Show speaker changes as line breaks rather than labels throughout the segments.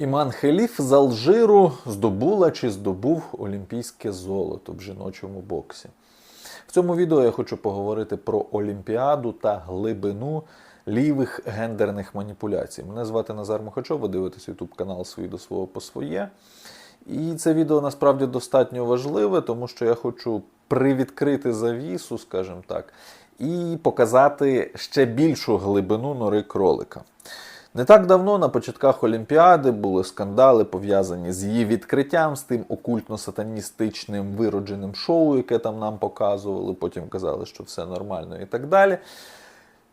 Іман Хеліф з Алжиру здобула чи здобув олімпійське золото в жіночому боксі. В цьому відео я хочу поговорити про Олімпіаду та глибину лівих гендерних маніпуляцій. Мене звати Назар Мухачов, ви дивитесь YouTube канал «Свій до свого по своє. І це відео насправді достатньо важливе, тому що я хочу привідкрити завісу, скажімо так, і показати ще більшу глибину нори кролика. Не так давно на початках Олімпіади були скандали пов'язані з її відкриттям, з тим окультно-сатаністичним виродженим шоу, яке там нам показували. Потім казали, що все нормально і так далі.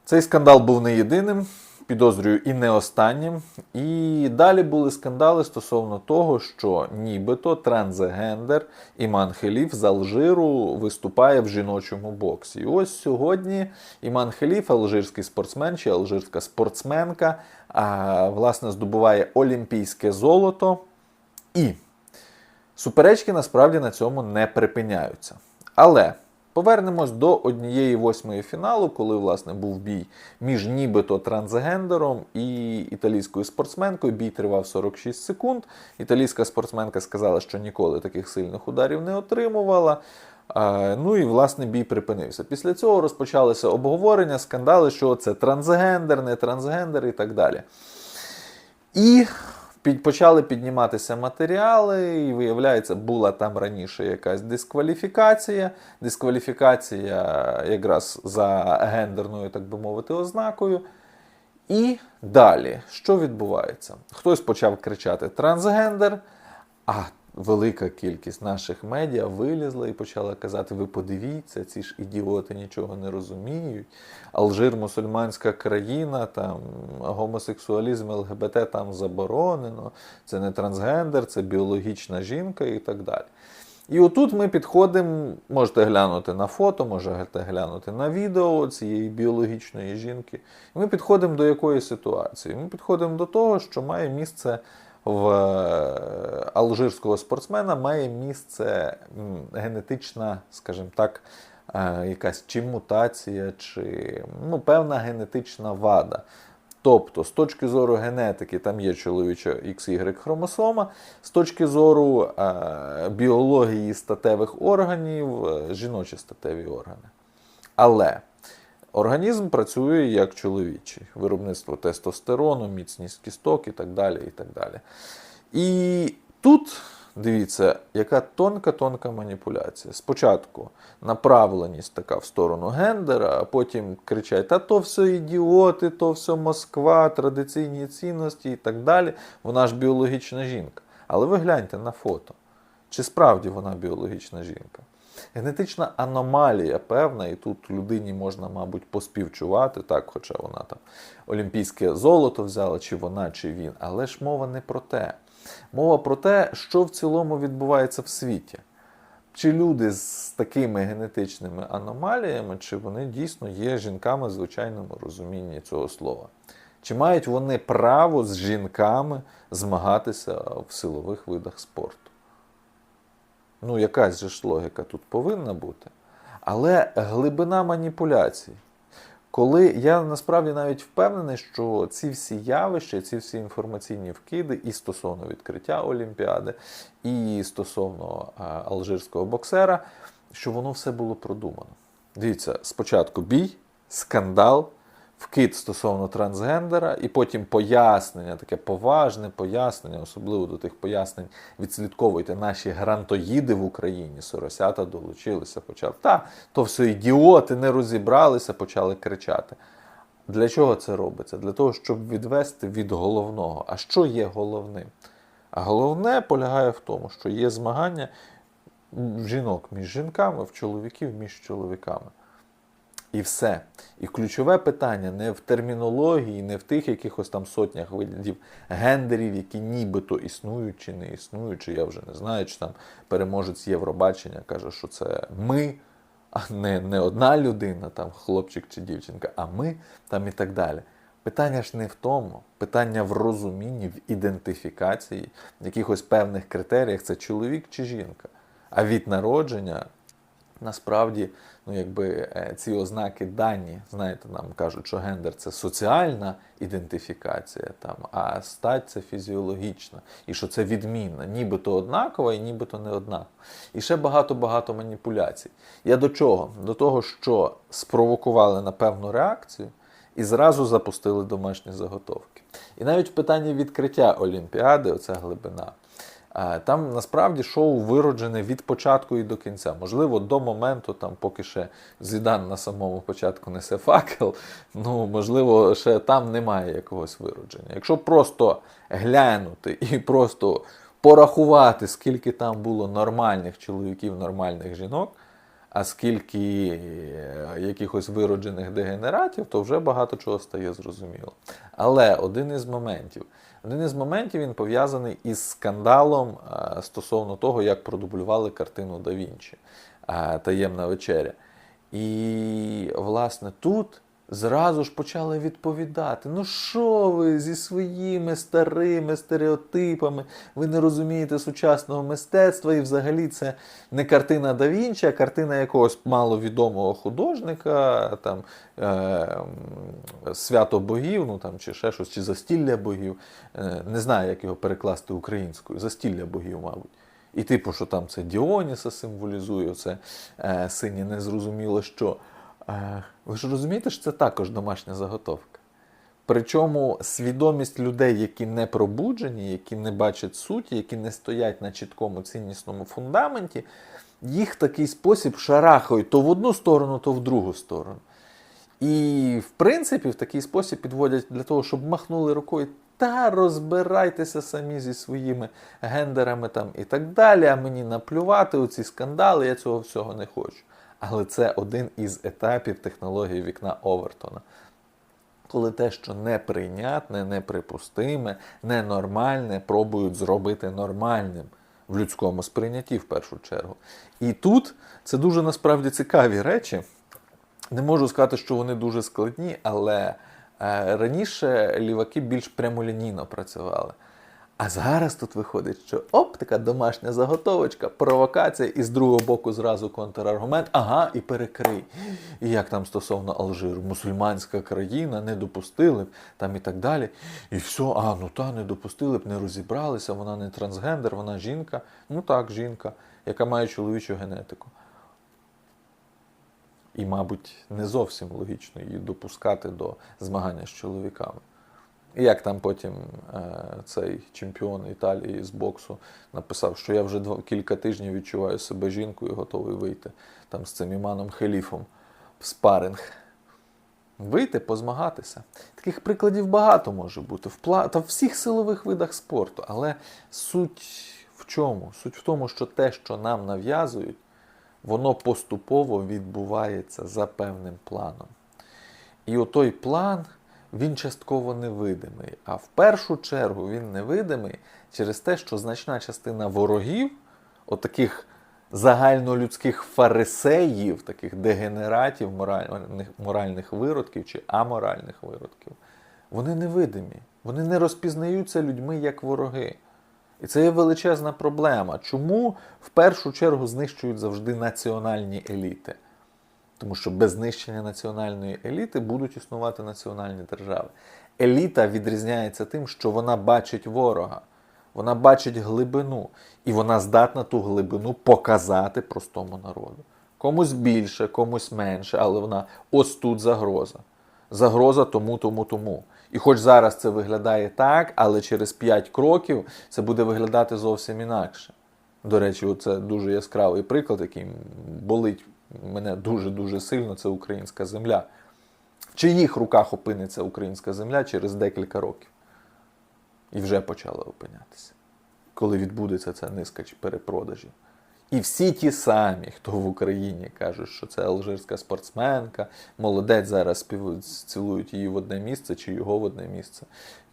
Цей скандал був не єдиним, підозрюю, і не останнім. І далі були скандали стосовно того, що нібито трансгендер Іман Хеліф з Алжиру виступає в жіночому боксі. І ось сьогодні Іман Хеліф, алжирський спортсмен чи алжирська спортсменка, а, власне, здобуває олімпійське золото. І суперечки насправді на цьому не припиняються. Але повернемось до однієї восьмої фіналу, коли власне був бій між нібито трансгендером і італійською спортсменкою. Бій тривав 46 секунд. Італійська спортсменка сказала, що ніколи таких сильних ударів не отримувала. Ну і власне бій припинився. Після цього розпочалися обговорення, скандали, що це трансгендер, не трансгендер і так далі. І під, почали підніматися матеріали, і виявляється, була там раніше якась дискваліфікація. Дискваліфікація якраз за гендерною, так би мовити, ознакою. І далі, що відбувається? Хтось почав кричати трансгендер, а велика кількість наших медіа вилізла і почала казати: ви подивіться, ці ж ідіоти нічого не розуміють. Алжир мусульманська країна, там гомосексуалізм, ЛГБТ там заборонено, це не трансгендер, це біологічна жінка і так далі. І отут ми підходимо, можете глянути на фото, можете глянути на відео цієї біологічної жінки. І ми підходимо до якої ситуації? Ми підходимо до того, що має місце в е, алжирського спортсмена, має місце генетична, скажімо так, е, якась чи мутація, чи ну, певна генетична вада. Тобто, з точки зору генетики, там є чоловіча XY хромосома, з точки зору е, біології статевих органів, е, жіночі статеві органи. Але організм працює як чоловічий, виробництво тестостерону, міцність кісток і так далі. І так далі. І тут дивіться, яка тонка-тонка маніпуляція. Спочатку направленість така в сторону гендера, а потім кричать: та то все ідіоти, то все Москва, традиційні цінності і так далі. Вона ж біологічна жінка. Але ви гляньте на фото. Чи справді вона біологічна жінка? Генетична аномалія певна, і тут людині можна, мабуть, поспівчувати, так, хоча вона там олімпійське золото взяла, чи вона, чи він. Але ж мова не про те. Мова про те, що в цілому відбувається в світі. Чи люди з такими генетичними аномаліями, чи вони дійсно є жінками в звичайному розумінні цього слова? Чи мають вони право з жінками змагатися в силових видах спорту? Ну, якась же ж логіка тут повинна бути. Але глибина маніпуляцій. Коли я насправді навіть впевнений, що ці всі явища, ці всі інформаційні вкиди і стосовно відкриття Олімпіади, і стосовно алжирського боксера, що воно все було продумано. Дивіться, спочатку бій, скандал, вкид стосовно трансгендера, і потім пояснення, таке поважне пояснення, особливо до тих пояснень відслідковуйте наші грантоїди в Україні. Соросята долучилися, почав. Та, то все ідіоти не розібралися, почали кричати. Для чого це робиться? Для того, щоб відвести від головного. А що є головним? А головне полягає в тому, що є змагання жінок між жінками, в чоловіків між чоловіками. І все. І ключове питання не в термінології, не в тих якихось там сотнях видів гендерів, які нібито існують чи не існують, чи я вже не знаю, чи там переможець Євробачення каже, що це ми, а не, не одна людина, там хлопчик чи дівчинка, а ми там і так далі. Питання ж не в тому, питання в розумінні, в ідентифікації, в якихось певних критеріях це чоловік чи жінка. А від народження насправді, ну якби е, ці ознаки дані, знаєте, нам кажуть, що гендер це соціальна ідентифікація, там, а стать це фізіологічна, і що це відмінна, нібито однакова і нібито не однакова. І ще багато-багато маніпуляцій. Я до чого? До того, що спровокували на певну реакцію і зразу запустили домашні заготовки. І навіть в питанні відкриття Олімпіади, оця глибина. Там насправді шоу вироджене від початку і до кінця. Можливо, до моменту, там, поки ще Зідан на самому початку несе факел, ну можливо, ще там немає якогось виродження. Якщо просто глянути і просто порахувати, скільки там було нормальних чоловіків, нормальних жінок, а скільки е, якихось вироджених дегенератів, то вже багато чого стає зрозуміло. Але один із моментів. Один із моментів він пов'язаний із скандалом е, стосовно того, як продублювали картину Да Вінчі е, Таємна вечеря. І, власне, тут зразу ж почали відповідати: ну що ви зі своїми старими стереотипами, ви не розумієте сучасного мистецтва, і взагалі це не картина Да Вінчі, а картина якогось маловідомого художника, там е, свято богів, ну там чи ще щось, чи застілля богів. Е, не знаю, як його перекласти українською. Застілля богів, мабуть. І типу, що там це Діоніса символізує, це е, синє незрозуміло що. Ви ж розумієте, що це також домашня заготовка. Причому свідомість людей, які не пробуджені, які не бачать суті, які не стоять на чіткому ціннісному фундаменті, їх в такий спосіб шарахають то в одну сторону, то в другу сторону. І, в принципі, в такий спосіб підводять для того, щоб махнули рукою. Та розбирайтеся самі зі своїми гендерами там і так далі, а мені наплювати у ці скандали, я цього всього не хочу. Але це один із етапів технології вікна Овертона. Коли те, що неприйнятне, неприпустиме, ненормальне, пробують зробити нормальним в людському сприйнятті в першу чергу. І тут це дуже насправді цікаві речі. Не можу сказати, що вони дуже складні, але е, раніше ліваки більш прямолінійно працювали. А зараз тут виходить, що оп, така домашня заготовочка, провокація, і з другого боку зразу контраргумент, ага, і перекрий. І як там стосовно Алжиру, мусульманська країна, не допустили б, там і так далі. І все, а ну та не допустили б, не розібралися, вона не трансгендер, вона жінка. Ну так, жінка, яка має чоловічу генетику. І, мабуть, не зовсім логічно її допускати до змагання з чоловіками. Як там потім е, цей чемпіон Італії з боксу написав, що я вже два, кілька тижнів відчуваю себе жінкою і готовий вийти там з цим Іманом Хеліфом в спаринг. Вийти, позмагатися. Таких прикладів багато може бути в та в всіх силових видах спорту. Але суть в чому? Суть в тому, що те, що нам нав'язують, воно поступово відбувається за певним планом. І отой план він частково невидимий. А в першу чергу він невидимий через те, що значна частина ворогів, отаких загальнолюдських фарисеїв, таких дегенератів, моральних, моральних виродків чи аморальних виродків, вони невидимі. Вони не розпізнаються людьми як вороги. І це є величезна проблема. Чому в першу чергу знищують завжди національні еліти? Тому що без знищення національної еліти будуть існувати національні держави. Еліта відрізняється тим, що вона бачить ворога, вона бачить глибину, і вона здатна ту глибину показати простому народу. Комусь більше, комусь менше, але вона ось тут загроза. Загроза тому, тому, тому. І хоч зараз це виглядає так, але через 5 кроків це буде виглядати зовсім інакше. До речі, це дуже яскравий приклад, який болить мене дуже-дуже сильно, це українська земля. В чиїх руках опиниться українська земля через декілька років. І вже почала опинятися, коли відбудеться ця низка перепродажів. І всі ті самі, хто в Україні кажуть, що це алжирська спортсменка, молодець зараз співають, цілують її в одне місце чи його в одне місце.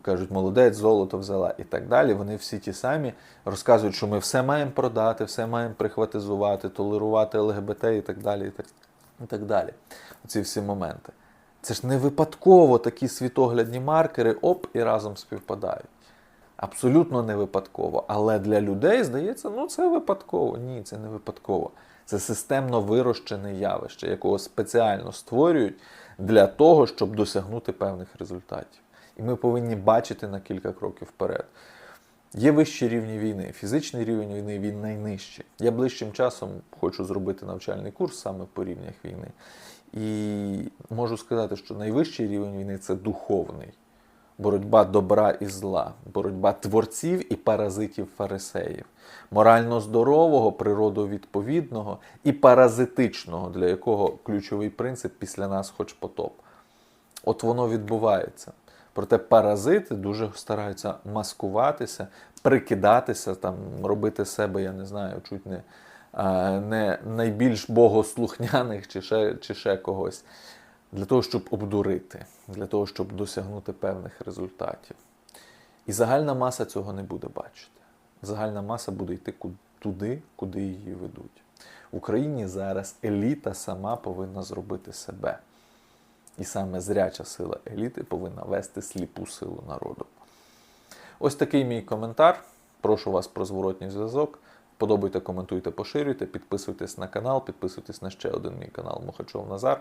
Кажуть, молодець, золото взяла і так далі. Вони всі ті самі розказують, що ми все маємо продати, все маємо прихватизувати, толерувати ЛГБТ і так далі. І так, і так далі. Оці всі моменти. Це ж не випадково такі світоглядні маркери оп і разом співпадають. Абсолютно не випадково. Але для людей здається, ну це випадково. Ні, це не випадково. Це системно вирощене явище, якого спеціально створюють для того, щоб досягнути певних результатів. І ми повинні бачити на кілька кроків вперед. Є вищі рівні війни. Фізичний рівень війни він найнижчий. Я ближчим часом хочу зробити навчальний курс саме по рівнях війни. І можу сказати, що найвищий рівень війни це духовний. Боротьба добра і зла, боротьба творців і паразитів фарисеїв, морально здорового, природовідповідного і паразитичного, для якого ключовий принцип після нас хоч потоп. От воно відбувається. Проте паразити дуже стараються маскуватися, прикидатися, там, робити себе, я не знаю, чуть не, не найбільш богослухняних чи ще, чи ще когось, для того, щоб обдурити, для того, щоб досягнути певних результатів. І загальна маса цього не буде бачити. Загальна маса буде йти туди, куди її ведуть. В Україні зараз еліта сама повинна зробити себе. І саме зряча сила еліти повинна вести сліпу силу народу. Ось такий мій коментар. Прошу вас про зворотній зв'язок. Подобайте, коментуйте, поширюйте, підписуйтесь на канал, підписуйтесь на ще один мій канал Мухачов Назар.